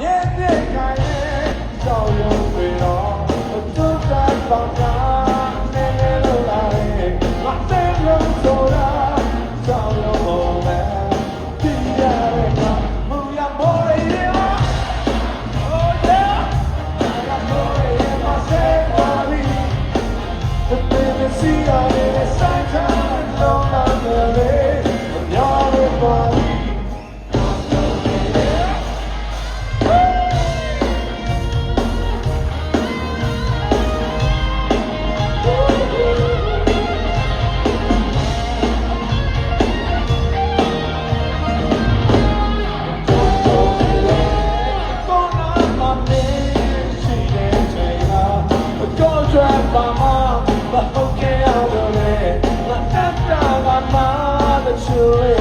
မြင်တဲ့ခိုင်ရဲ့ကြောင်ရုံတွေတော့အတူတူပေါင်း you.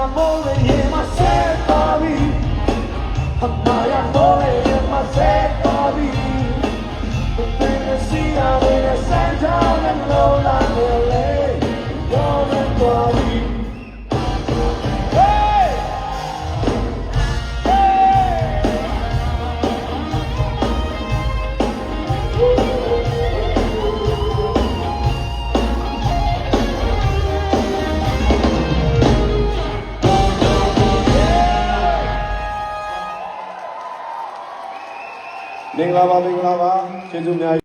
I'm all in here. မင်္ဂလာပါမင်္ဂလာပါကျေးဇူးများ